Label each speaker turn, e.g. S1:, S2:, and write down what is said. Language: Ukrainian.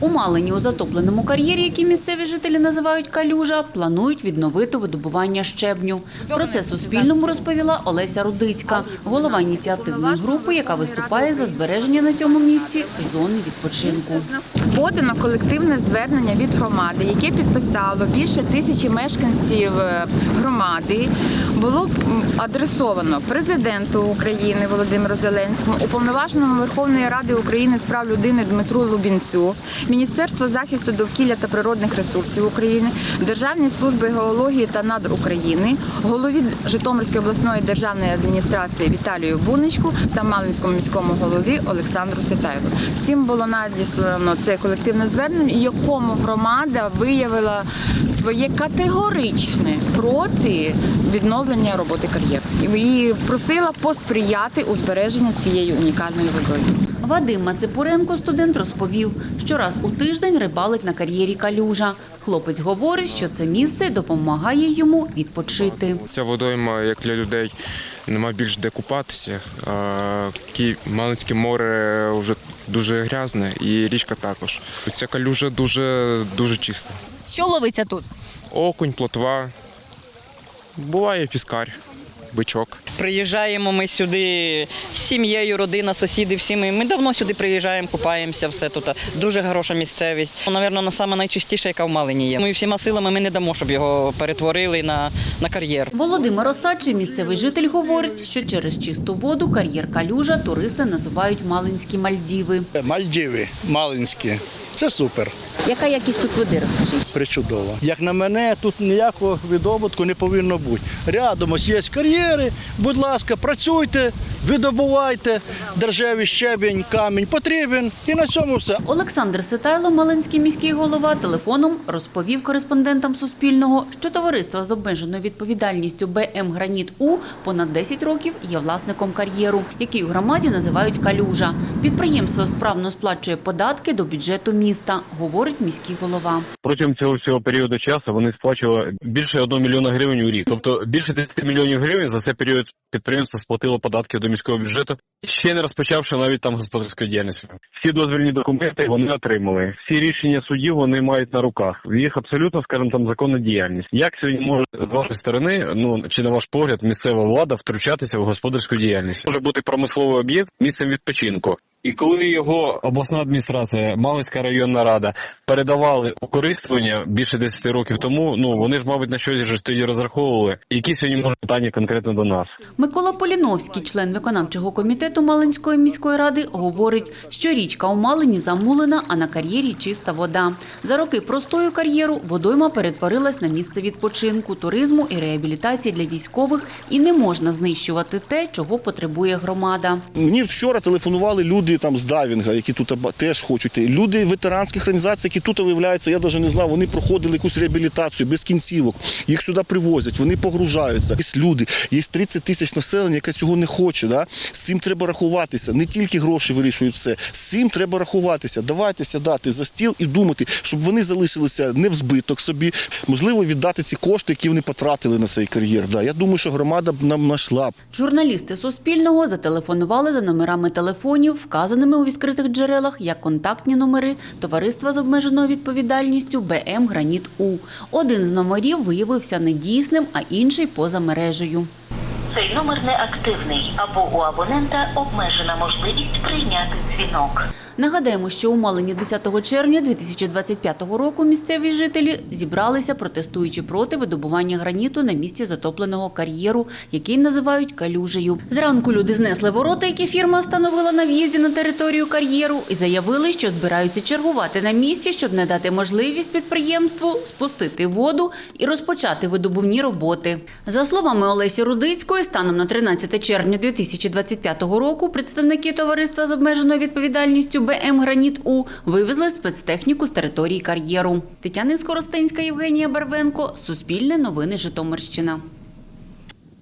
S1: У Малині у затопленому кар'єрі, який місцеві жителі називають калюжа, планують відновити видобування щебню. Про це Суспільному розповіла Олеся Рудицька, голова ініціативної групи, яка виступає за збереження на цьому місці зони відпочинку.
S2: Подано колективне звернення від громади, яке підписало більше тисячі мешканців е, громади. Було адресовано президенту України Володимиру Зеленському, уповноваженому Верховної Ради України з прав людини Дмитру Лубінцю, Міністерство захисту довкілля та природних ресурсів України, Державній службі геології та надр України, голові Житомирської обласної державної адміністрації Віталію Буничку та Малинському міському голові Олександру Ситаєву. Всім було надіслано це колективне звернення, якому громада виявила своє категоричне проти відновлення роботи кар'єр і просила посприяти у збереженні цієї унікальної водою.
S1: Вадим Мацепуренко, студент, розповів, що раз у тиждень рибалить на кар'єрі калюжа. Хлопець говорить, що це місце допомагає йому відпочити.
S3: Ця водойма, як для людей, нема більш де купатися. Малинське море вже дуже грязне і річка також. Ця калюжа дуже, дуже чиста.
S2: Що ловиться тут?
S3: Окунь, плотва, буває піскар, бичок.
S4: Приїжджаємо ми сюди з сім'єю, родина, сусіди, всі ми. Ми давно сюди приїжджаємо, купаємося, все тут. Дуже хороша місцевість. Навірно, на саме найчистіша, яка в Малині є. Ми всіма силами ми не дамо, щоб його перетворили на, на кар'єр.
S1: Володимир Осадчий, місцевий житель, говорить, що через чисту воду кар'єр калюжа туристи називають Малинські Мальдіви.
S5: Мальдіви, Малинські. Це супер,
S2: Яка якість тут води, розкажіть?
S5: Причудово. Як на мене, тут ніякого видобутку не повинно бути. Рядом ось є кар'єри, будь ласка, працюйте, видобувайте, державі щебінь, камінь потрібен. І на цьому все.
S1: Олександр Ситайло, Малинський міський голова, телефоном розповів кореспондентам Суспільного, що товариство з обмеженою відповідальністю БМ Граніт У понад 10 років є власником кар'єру, який у громаді називають калюжа. Підприємство справно сплачує податки до бюджету міста, говорить міський голова.
S6: Протягом цього всього періоду часу вони сплачували більше 1 мільйона гривень у рік. Тобто більше 10 мільйонів гривень за цей період підприємство сплатило податки до міського бюджету, ще не розпочавши навіть там господарську діяльність. Всі дозвільні документи вони отримали. Всі рішення судів вони мають на руках. Їх абсолютно, скажімо, там законна діяльність. Як сьогодні може з вашої сторони, ну чи на ваш погляд, місцева влада втручатися в господарську діяльність? Може бути промисловий об'єкт місцем відпочинку. І коли його обласна адміністрація, Малинська районна рада передавали у користування більше 10 років тому, ну вони ж, мабуть, на щось ж тоді розраховували. Які сьогодні можуть питання конкретно до нас?
S1: Микола Поліновський, член виконавчого комітету Малинської міської ради, говорить, що річка у Малині замулена, а на кар'єрі чиста вода. За роки простою кар'єру водойма перетворилась на місце відпочинку, туризму і реабілітації для військових, і не можна знищувати те, чого потребує громада.
S7: Мені вчора телефонували люди там з Дайвінга, які тут теж хочуть. Люди ветеранських організацій, які тут виявляються, я навіть не знав, вони проходили якусь реабілітацію без кінцівок. Їх сюди привозять, вони погружаються. Є люди, є 30 тисяч населення, яке цього не хоче. Да? З цим треба рахуватися. Не тільки гроші вирішують все. З цим треба рахуватися. Давайте сядати за стіл і думати, щоб вони залишилися не в збиток собі. Можливо, віддати ці кошти, які вони потратили на цей кар'єр. Да. Я думаю, що громада б нам знайшла.
S1: Журналісти Суспільного зателефонували за номерами телефонів, вказаними у відкритих джерелах як контактні номери товариства з обмеженою відповідальністю БМ Граніт У. Один з номерів виявився недійсним, а інший поза мережею.
S8: Цей номер неактивний або у абонента обмежена можливість прийняти дзвінок.
S1: Нагадаємо, що у Малині 10 червня 2025 року місцеві жителі зібралися, протестуючи проти видобування граніту на місці затопленого кар'єру, який називають калюжею. Зранку люди знесли ворота, які фірма встановила на в'їзді на територію кар'єру, і заявили, що збираються чергувати на місці, щоб не дати можливість підприємству спустити воду і розпочати видобувні роботи. За словами Олесі Рудицької, станом на 13 червня 2025 року представники товариства з обмеженою відповідальністю БМ Граніт У вивезли спецтехніку з території кар'єру. Тетяна Скоростенська, Євгенія Барвенко, Суспільне новини Житомирщина.